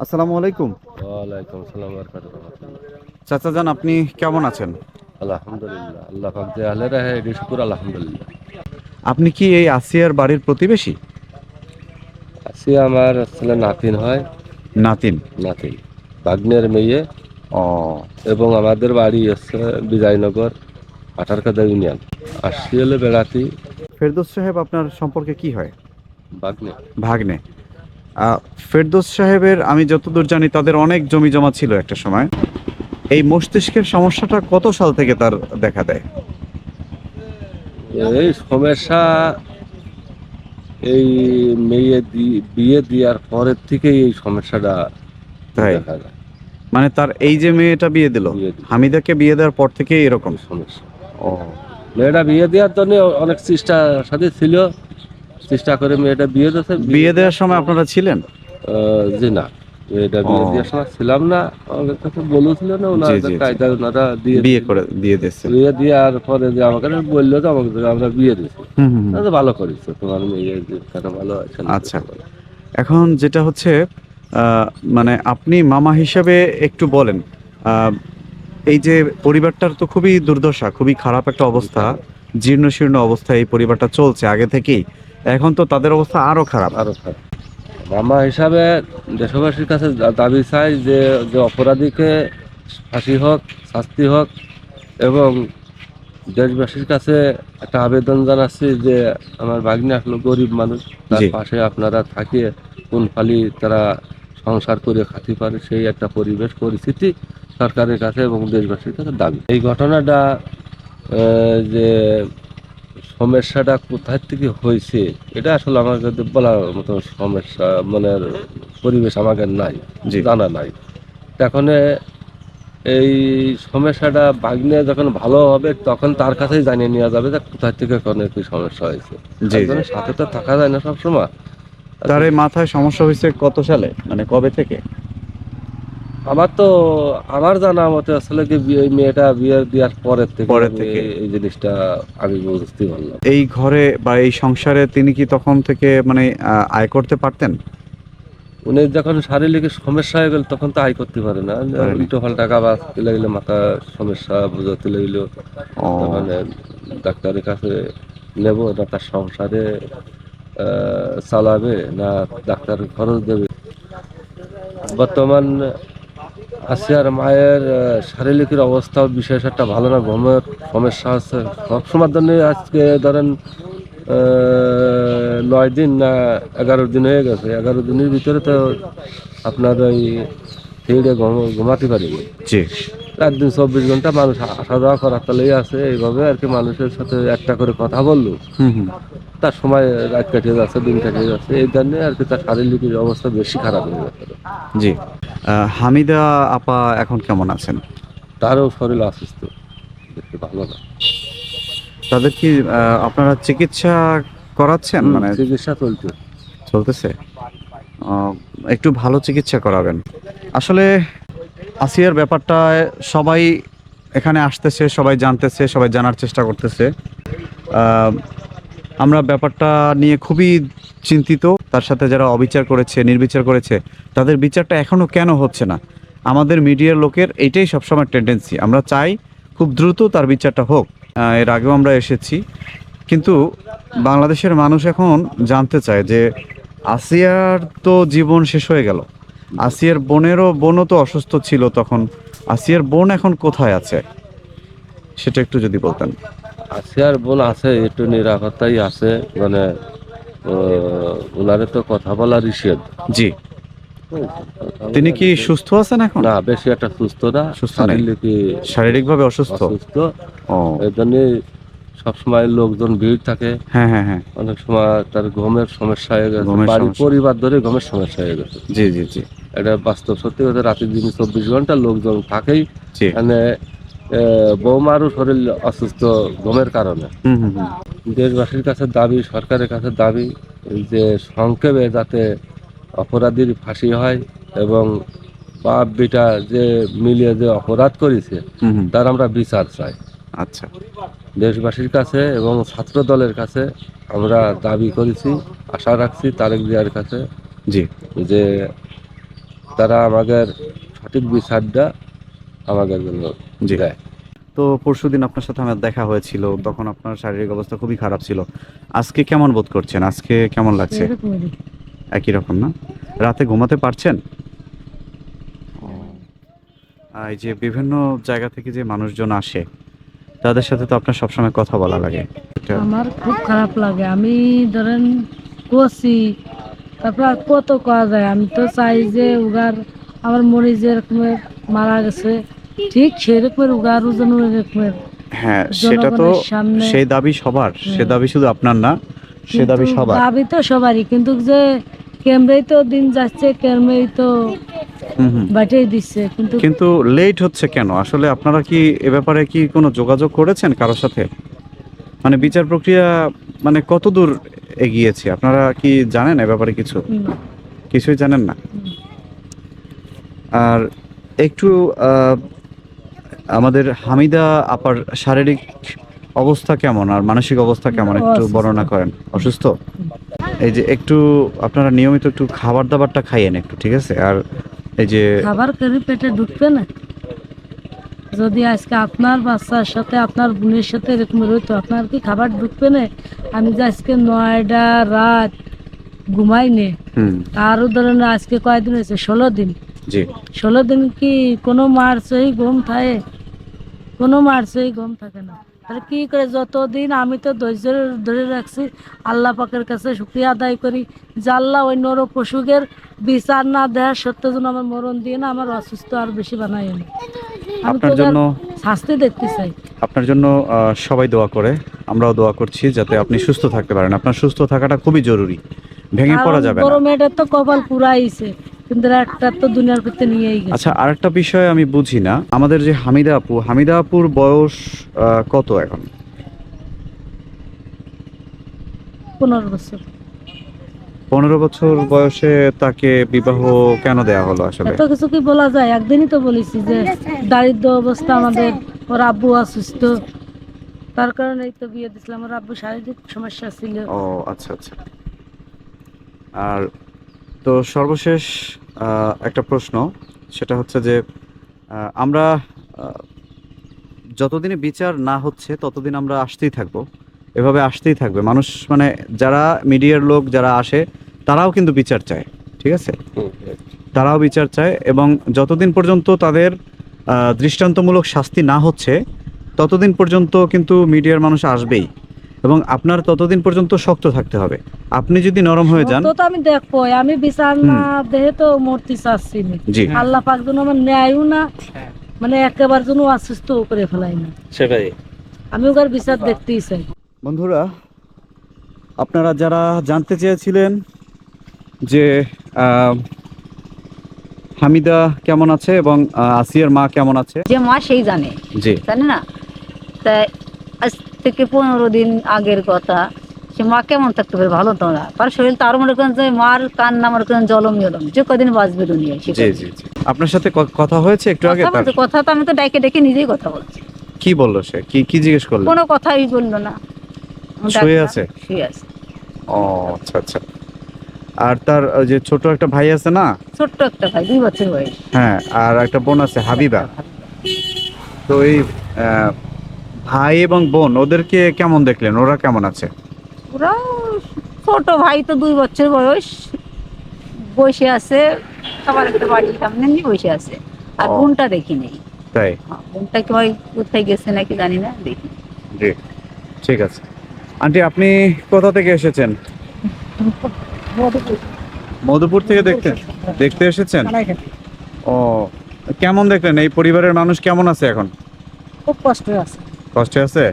আসসালামু আলাইকুম। ওয়ালাইকুম আসসালাম চাচা যান আপনি কেমন আছেন? আলহামদুলিল্লাহ আল্লাহ পাক যে আলে রাহে এটি শুকুর আলহামদুলিল্লাহ। আপনি কি এই আসিয়ার বাড়ির প্রতিবেশী? আছি আমার ছেলে নাতিন হয়। নাতিন? নাতিন। বাগ্নের মেয়ে। ও। এবং আমাদের বাড়ি হচ্ছে বিজয়নগর আঠারকাদা ইউনিয়ন। আসছি হলে বেড়াতি। ফেরদৌস সাহেব আপনার সম্পর্কে কি হয়? বাগ্নে ভাগ্নে। আহ, ফেরদৌস সাহেবের আমি যতদূর জানি তাদের অনেক জমি জমা ছিল একটা সময়। এই মস্তিষ্কের সমস্যাটা কত সাল থেকে তার দেখা দেয়? এই সমস্যা এই মেয়ে বিয়ে দেওয়ার পরের থেকেই এই সমস্যাটা তাই। দেখা যায়। মানে তার এই যে মেয়েটা বিয়ে দিল বিয়ে দিল। হামিদাকে বিয়ে দেওয়ার পর থেকে এরকম? সমস্যা। ও মেয়েটা বিয়ে দেওয়ার জন্য অনেক চেষ্টা সাথে ছিল। চেষ্টা করে মেয়েটা বিয়ে দিয়েছে। বিয়ে দেওয়ার সময় আপনারা ছিলেন? জি না মেয়েটা বিয়ে দেওয়ার সময় ছিলাম না। আমাদের কাছে বলেছিল না জি। কায়দা ওনারা দিয়ে বিয়ে করে দিয়ে দিচ্ছে বিয়ে দেওয়ার পরে যে আমাকে বলল তো আমাকে আমরা বিয়ে দিয়েছি। ভালো তোমার মেয়ে কেন ভালো আছে আচ্ছা। এখন যেটা হচ্ছে আহ, মানে আপনি মামা হিসাবে একটু বলেন আহ, এই যে পরিবারটার তো খুবই দুর্দশা খুবই খারাপ একটা অবস্থা জীর্ণ শীর্ণ অবস্থায় এই পরিবারটা চলছে আগে থেকেই। এখন তো তাদের অবস্থা আরও খারাপ। আরও খারাপ। মামা হিসাবে দেশবাসীর কাছে দাবি চাই যে যে অপরাধীকে ফাঁসি হোক শাস্তি হোক এবং দেশবাসীর কাছে একটা আবেদন জানাচ্ছি যে আমার ভাগ্নে আসলে গরিব মানুষ তার পাশে আপনারা থাকিয়ে কোন ফালি তারা সংসার করে খাতে পারে সেই একটা পরিবেশ পরিস্থিতি সরকারের কাছে এবং দেশবাসীর কাছে দাবি। এই ঘটনাটা যে সমস্যাটা কোথায় থেকে হয়েছে এটা আসলে আমার কাছে বলার মতো সমস্যা মানে পরিবেশ আমাকে নাই। জানা নাই। এখন এই সমস্যাটা বাগনে যখন ভালো হবে তখন তার কাছেই জানিয়ে নেওয়া যাবে যে কোথায় থেকে কোনো কি সমস্যা হয়েছে। সাথে তো থাকা যায় না সবসময়। তার এই মাথায় সমস্যা হয়েছে কত সালে? মানে কবে থেকে? আমার তো আমার জানা মতে আসলে কি মেয়েটা বিয়ে দেওয়ার পরের থেকে পরের থেকে। এই জিনিসটা আমি বুঝতে পারলাম। এই ঘরে বা এই সংসারে তিনি কি তখন থেকে মানে আয় করতে পারতেন? উনি যখন শারীরিক সমস্যা হয়ে গেল তখন তো আয় করতে পারে না। পারে। উল্টো পাল্টা টাকা তুলে গেলে মাথা সমস্যা বোঝাতে তুলে গেল। ও। তখন আহ, ডাক্তারের কাছে নেব না তার সংসারে চালাবে না ডাক্তার খরচ দেবে। বর্তমান আসিয়ার মায়ের শারীরিকের শারীরিক অবস্থা বিশেষ একটা ভালো না, ঘুমের সমস্যা আছে সবসময়ের জন্য আজকে ধরেন নয় দিন না এগারো দিন হয়ে গেছে। এগারো দিনের ভিতরে তো আপনার ওই ঘুমাতে পারিনি। রাত দিন চব্বিশ ঘণ্টা মানুষ আসা যাওয়া করার তালেই আছে। এইভাবে আর কি মানুষের সাথে একটা করে কথা বলল। তার সময় রাত কাটিয়ে যাচ্ছে দিন কাটিয়ে যাচ্ছে। এই জন্য আর কি তার শারীরিক অবস্থা বেশি খারাপ হয়ে যাচ্ছে। জি। হামিদা আপা এখন কেমন আছেন? তারও শরীর অসুস্থ। দেখতে ভালো না। তাদের কি আপনারা চিকিৎসা করাচ্ছেন? মানে চিকিৎসা চলছে। চলতেছে? একটু ভালো চিকিৎসা করাবেন। আসলে আসিয়ার ব্যাপারটা সবাই এখানে আসতেছে, সবাই জানতেছে, সবাই জানার চেষ্টা করতেছে। আমরা ব্যাপারটা নিয়ে খুবই চিন্তিত। তার সাথে যারা অবিচার করেছে, নির্বিচার করেছে, তাদের বিচারটা এখনও কেন হচ্ছে না? আমাদের মিডিয়ার লোকের এইটাই সবসময় টেন্ডেন্সি আমরা চাই খুব দ্রুত তার বিচারটা হোক। এর আগেও আমরা এসেছি। কিন্তু বাংলাদেশের মানুষ এখন জানতে চায় যে আসিয়ার তো জীবন শেষ হয়ে গেল। আসিয়ার বোনেরও বোনও তো অসুস্থ ছিল তখন। আসিয়ার বোন এখন কোথায় আছে? সেটা একটু যদি বলতেন। আসিয়ার বোন আছে একটু নিরাপত্তাই আছে মানে ওনারে তো কথা বলা নিষেধ। জি। তিনি কি সুস্থ আছেন এখন? না বেশি একটা সুস্থ না সুস্থ। শারীরিক শারীরিকভাবে অসুস্থ? অসুস্থ। এই জন্য সবসময় লোকজন ভিড় থাকে। হ্যাঁ হ্যাঁ হ্যাঁ। অনেক সময় তার ঘুমের সমস্যা হয়ে গেছে বাড়ির পরিবার ধরে ঘুমের সমস্যা হয়ে গেছে। জি জি জি। এটা বাস্তব সত্যি কথা রাতের দিন চব্বিশ ঘণ্টা লোকজন থাকেই। মানে বৌমারও শরীর অসুস্থ ঘুমের কারণে। দেশবাসীর কাছে দাবি সরকারের কাছে দাবি যে সংক্ষেপে যাতে অপরাধীর ফাঁসি হয় এবং বাপ বেটা যে মিলিয়ে যে অপরাধ করেছে তার আমরা বিচার চাই। আচ্ছা। দেশবাসীর কাছে এবং ছাত্র দলের কাছে আমরা দাবি করেছি আশা রাখছি তারেক জিয়ার কাছে জি। যে তারা আমাদের সঠিক বিচারটা আমাদের জন্য জি। দেয়। তো পরশুদিন আপনার সাথে আমার দেখা হয়েছিল তখন আপনার শারীরিক অবস্থা খুবই খারাপ ছিল। আজকে কেমন বোধ করছেন? আজকে কেমন লাগছে? একই রকম না? রাতে ঘুমাতে পারছেন? এই যে বিভিন্ন জায়গা থেকে যে মানুষজন আসে তাদের সাথে তো আপনার সবসময় কথা বলা লাগে। আমার খুব খারাপ লাগে। আমি ধরেন কষি তারপর আর কত করা যায়? আমি তো চাই যে উগার আমার মরি যে রকমের মারা গেছে। ঠিক সেরকমের উগার ওজন এরকমের হ্যাঁ সেটা তো সেই দাবি সবার। সে দাবি শুধু আপনার না সে দাবি সবার। দাবি তো সবারই। কিন্তু যে ক্যামেরাই তো দিন যাচ্ছে ক্যামেরাই তো বাটেই দিচ্ছে। কিন্তু কিন্তু লেট হচ্ছে কেন? আসলে আপনারা কি এ ব্যাপারে কি কোনো যোগাযোগ করেছেন কারোর সাথে? মানে বিচার প্রক্রিয়া মানে কত দূর এগিয়েছে। আপনারা কি জানেন এ ব্যাপারে কিছু? কিছুই জানেন না? আর একটু আমাদের হামিদা আপার শারীরিক অবস্থা কেমন? আর মানসিক অবস্থা কেমন? একটু বর্ণনা করেন। অসুস্থ? এই যে একটু আপনারা নিয়মিত একটু খাবার দাবারটা খাইয়েন একটু ঠিক আছে? আর এই যে খাবার পেটে ঢুকবে না? যদি আজকে আপনার বাচ্চার সাথে আপনার বোনের সাথে এরকম রইতো আপনার কি খাবার ঢুকবে না? আমি যে আজকে নয়টা রাত ঘুমাই নে আরও ধরেন আজকে কয়দিন হয়েছে? ষোলো দিন। ষোলো দিন কি কোনো মার্চই ঘুম থাকে? কোনো মার্চই ঘুম থাকে না। তাহলে কি করে? যতদিন আমি তো ধৈর্য ধরে রাখছি আল্লাহ পাকের কাছে শুক্রিয়া আদায় করি যে আল্লাহ ওই নর পশুকের বিচার না দেওয়ার সত্ত্বেও যেন আমার মরণ দিয়ে না আমার অসুস্থ আর বেশি বানাই না। আপনার জন্য শাস্তি দেখতে চাই। আপনার জন্য সবাই দোয়া করে আমরাও দোয়া করছি যাতে আপনি সুস্থ থাকতে পারেন। আপনার সুস্থ থাকাটা খুবই জরুরি ভেঙে পড়া যাবে না। মেয়েটার তো কপাল পুরাইছে কিন্তু একটা তো দুনিয়ার ভিতরে নিয়েই গেছে। আচ্ছা আরেকটা বিষয় আমি বুঝি না। আমাদের যে হামিদা আপু হামিদা আপুর বয়স কত এখন? পনেরো বছর। পনেরো বছর বয়সে তাকে বিবাহ কেন দেয়া হলো আসলে? এত কিছু কি বলা যায়? একদিনই তো বলেছি যে দারিদ্র অবস্থা আমাদের ওর আব্বু অসুস্থ। তার কারণে তো বিয়ে দিছিলাম ওর আব্বু শারীরিক সমস্যা ছিল। ও আচ্ছা আচ্ছা। আর তো সর্বশেষ একটা প্রশ্ন। সেটা হচ্ছে যে আমরা যতদিনে বিচার না হচ্ছে ততদিন আমরা আসতেই থাকব। এভাবে আসতেই থাকবে। মানুষ মানে যারা মিডিয়ার লোক যারা আসে তারাও কিন্তু বিচার চায় ঠিক আছে? তারাও বিচার চায় এবং যতদিন পর্যন্ত তাদের দৃষ্টান্তমূলক শাস্তি না হচ্ছে ততদিন পর্যন্ত কিন্তু মিডিয়ার মানুষ আসবেই এবং আপনার ততদিন পর্যন্ত শক্ত থাকতে হবে। আপনি যদি নরম হয়ে যান তো তো আমি দেখব আমি বিচার না দেহে তো মূর্তি চাচ্ছি জি। আল্লাহ পাক যেন আমার ন্যায়ও না মানে একেবারে যেন অসুস্থ করে ফেলাই না। সেটাই। আমি ওখানে বিচার দেখতেই চাই। বন্ধুরা আপনারা যারা জানতে চেয়েছিলেন যে হামিদা কেমন আছে এবং আসিয়ার মা কেমন আছে? যে মা সেই জানে জি। জানে না? তাই আজ থেকে পনেরো দিন আগের কথা সে মা কেমন থাকতে পারে ভালো তো না। তার শরীর তো আরও মনে করেন যে মার কান্না মনে করেন জলম জলম যে কদিন বাঁচবে জি আপনার সাথে কথা হয়েছে একটু আগে? কথা তার কথা তো আমি তো ডাইকে ডেকে নিজেই কথা বলছি। কি বলল সে? কি কি জিজ্ঞেস করল? কোনো কথাই বলল না। শুয়ে আছে? শুয়ে আছে। ও আচ্ছা আচ্ছা। আর তার যে ছোট একটা ভাই আছে না? ছোট্ট একটা ভাই দুই বছর বয়স। হ্যাঁ আর একটা বোন আছে হাবিবা। তো এই ভাই এবং বোন ওদেরকে কেমন দেখলেন? ওরা কেমন আছে? ওরা ছোট ভাই তো দুই বছর বয়স। বসে আছে সবার একটা বাড়ির সামনে নিয়ে বসে আছে। আর বোনটা দেখি নেই। তাই? বোনটা কি হয় কোথায় গেছে নাকি জানি না দেখি। জি ঠিক আছে। আন্টি আপনি কোথা থেকে এসেছেন? মধুপুর থেকে দেখতে দেখতে এসেছেন? ও কেমন দেখলেন? এই পরিবারের মানুষ কেমন আছে এখন? খুব কষ্টে আছে। কষ্টে আছে?